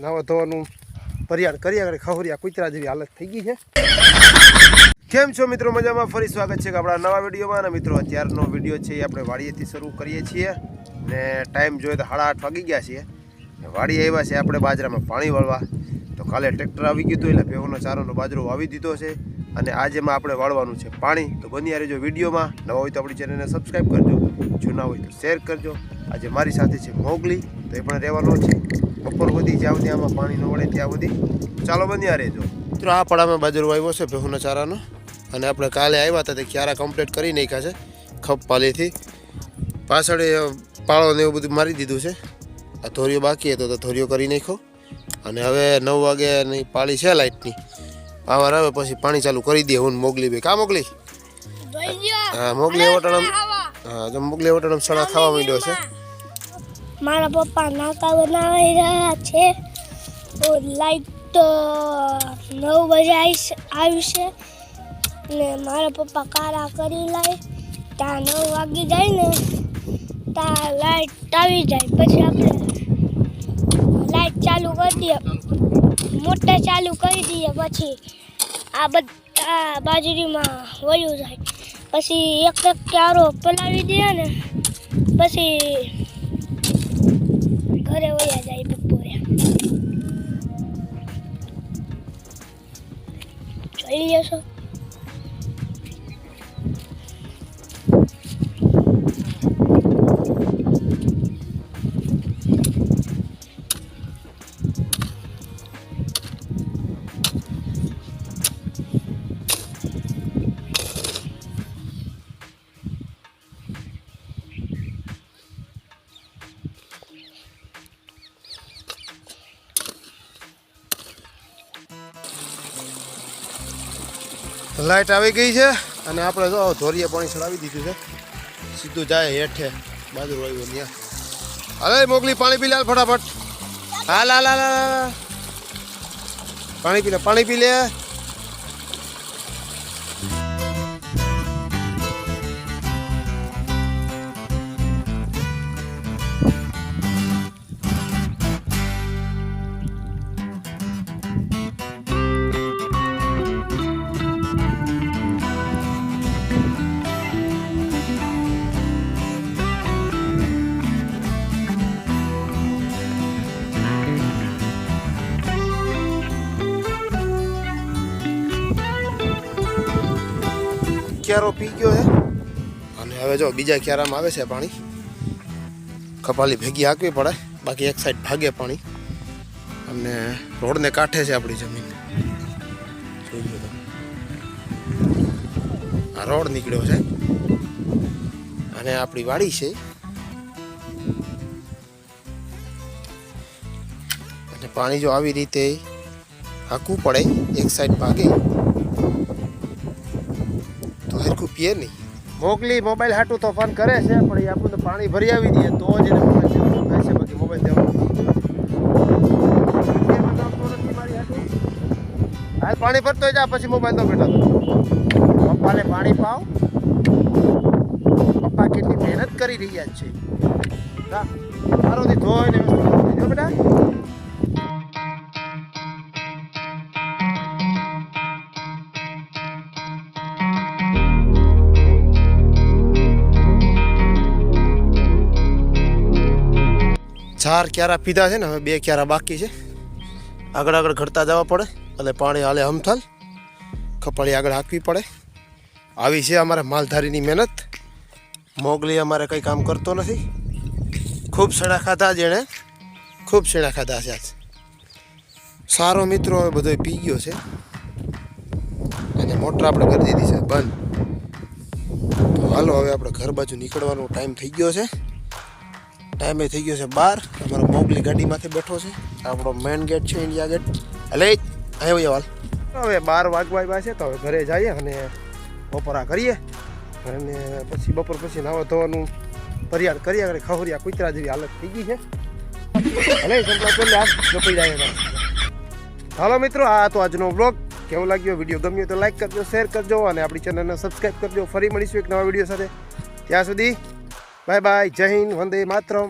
નાવા ધોવાનું પર્યાણ કરી, આગળ ખવરિયા કુતરા જેવી હાલત થઈ ગઈ છે. કેમ છો મિત્રો? મજામાં? ફરી સ્વાગત છે કે આપણા નવા વિડીયોમાં. અને મિત્રો, અત્યારનો વીડિયો છે એ આપણે વાડીએથી શરૂ કરીએ છીએ. ને ટાઈમ જોઈએ તો સાડા આઠ વાગી ગયા છીએ. વાડી આવ્યા છે આપણે બાજરામાં પાણી વાળવા. તો કાલે ટ્રેક્ટર આવી ગયું હતું, એટલે પેવોનો ચારોનો બાજરો વાવી દીધો છે. અને આજેમાં આપણે વાળવાનું છે પાણી. તો બની રહેજો વિડીયોમાં. નવા હોય તો આપણી ચેનલને સબસ્ક્રાઈબ કરજો. જૂના હોય તો શેર કરજો. આજે મારી સાથે છે મોગલી. તો એ પણ રહેવાનો છે. બપોર સુધી જ્યાં સુધી આમાં પાણી ન વળે ત્યાં સુધી ચાલો બન્યા રહેજો. મિત્રો આ પડામાં બાજરો આવ્યો છે ભેહુના ચારાનો અને આપણે કાલે આવ્યા હતા તે ક્યારા કમ્પ્લીટ કરી નાખ્યા છે ખપ પાલીથી. પાછળ પાળો ને એવું બધું મારી દીધું છે. આ ધોરીઓ બાકી હતો તો ધોરીઓ કરી નાખ્યો. અને હવે નવ વાગ્યાની પાળી છે લાઇટની પાવર આવે પછી પાણી ચાલુ કરી દે હું ને મોગલી બે કા મોગલી? હા મોગલી વટાણમ હા તો મોગલી વટાણમ સણા ખાવા માંડ્યો છે. મારા પપ્પા નાકા બનાવી રહ્યા છે. લાઈટ તો નવ વાગે આવીશ ને મારા પપ્પા કારા કરી લાય. ત્યાં નવ વાગી જાય ને, ત્યાં લાઈટ આવી જાય. પછી આપણે લાઈટ ચાલુ કરી દઈએ. મોટર ચાલુ કરી દઈએ પછી આ બધા બાજરીમાં વયું જાય. પછી એક એક ક્યારો પલાવી દઈએ ને, પછી ઘરે વયા જાય બપોરે. જોઈ જશો લાઇટ આવી ગઈ છે અને આપણે જો ધોરીએ પાણી ચડાવી દીધું છે. સીધું જાય હેઠે બાજુ આવ્યું ત્યાં અરે મોકલી પાણી પી લે ફટાફટ. હા લા હાલ, હાલ. પાણી પી લે પાણી પી લે. ક્યારો પી ગયો છે અને હવે જો બીજા ક્યારામાં આવે છે પાણી. કપાલી ભેગી હાંકવી પડે. બાકી એક સાઈડ ભાગે પાણી. અને રોડને કાંઠે છે આપણી જમીન. આ રોડ નીકળ્યો છે. અને આપણી વાડી છે. અને પાણી જો આવી રીતે હાંકવું પડે, એક સાઈડ ભાગે. તો હરખું પીએ નહીં. મોકલી, મોબાઈલ હાટું તો ફોન કરે છે, પણ એ આપણને પાણી ભરી આવી દઈએ, તો જ એને મોબાઈલ દેવાનું થાય છે, બાકી મોબાઈલ દેવાનું હાલ પાણી ભરતો જા, પછી મોબાઈલ તો બેઠો પપ્પાને પાણી પાવ. પપ્પા કેટલી મહેનત કરી રહ્યા છે. હા સારોથી ધોઈને બેટા. ચાર ક્યારા પીધા છે ને, હવે બે ક્યારા બાકી છે. આગળ આગળ ઘડતા જવા પડે, એટલે પાણી હાલે હમથલ. કપાળી આગળ હાંકવી પડે. આવી છે અમારે માલધારીની મહેનત. મોગલી અમારે કંઈ કામ કરતો નથી. ખૂબ શેણા ખાધા જેણે. ખૂબ શેણા ખાધા છે આજ. સારો મિત્રો હવે બધો પી ગયો છે. અને મોટર આપણે કરી દીધી છે બંધ. તો હાલો હવે આપણે ઘર બાજુ નીકળવાનો ટાઈમ થઈ ગયો છે. ટાઈમે થઈ ગયો છે બાર. અમારો મોગલી ગાડીમાંથી બેઠો છે. આપણો મેઇન ગેટ છે ઇન્ડિયા ગેટ એટલે આવ્યો વાલ હવે બાર વાગવા આવ્યા છે તો હવે ઘરે જઈએ અને બપોરા કરીએ. અને પછી બપોર પછી નાવા ધોવાનું ફરિયાદ કરીએ. અને ખવરિયા કુતરા જેવી હાલત થઈ ગઈ છે. ભલે સંપલા ચોલે આ જોપાઈ જાય હાલો મિત્રો, આ તો આજનો બ્લોગ કેવો લાગ્યો વીડિયો ગમ્યો તો લાઈક કરજો શેર કરજો અને આપણી ચેનલને સબસ્ક્રાઈબ કરજો. ફરી મળીશું એક નવા વીડિયો સાથે. ત્યાં સુધી બાય બાય જય હિન્દ, વંદે માતરમ.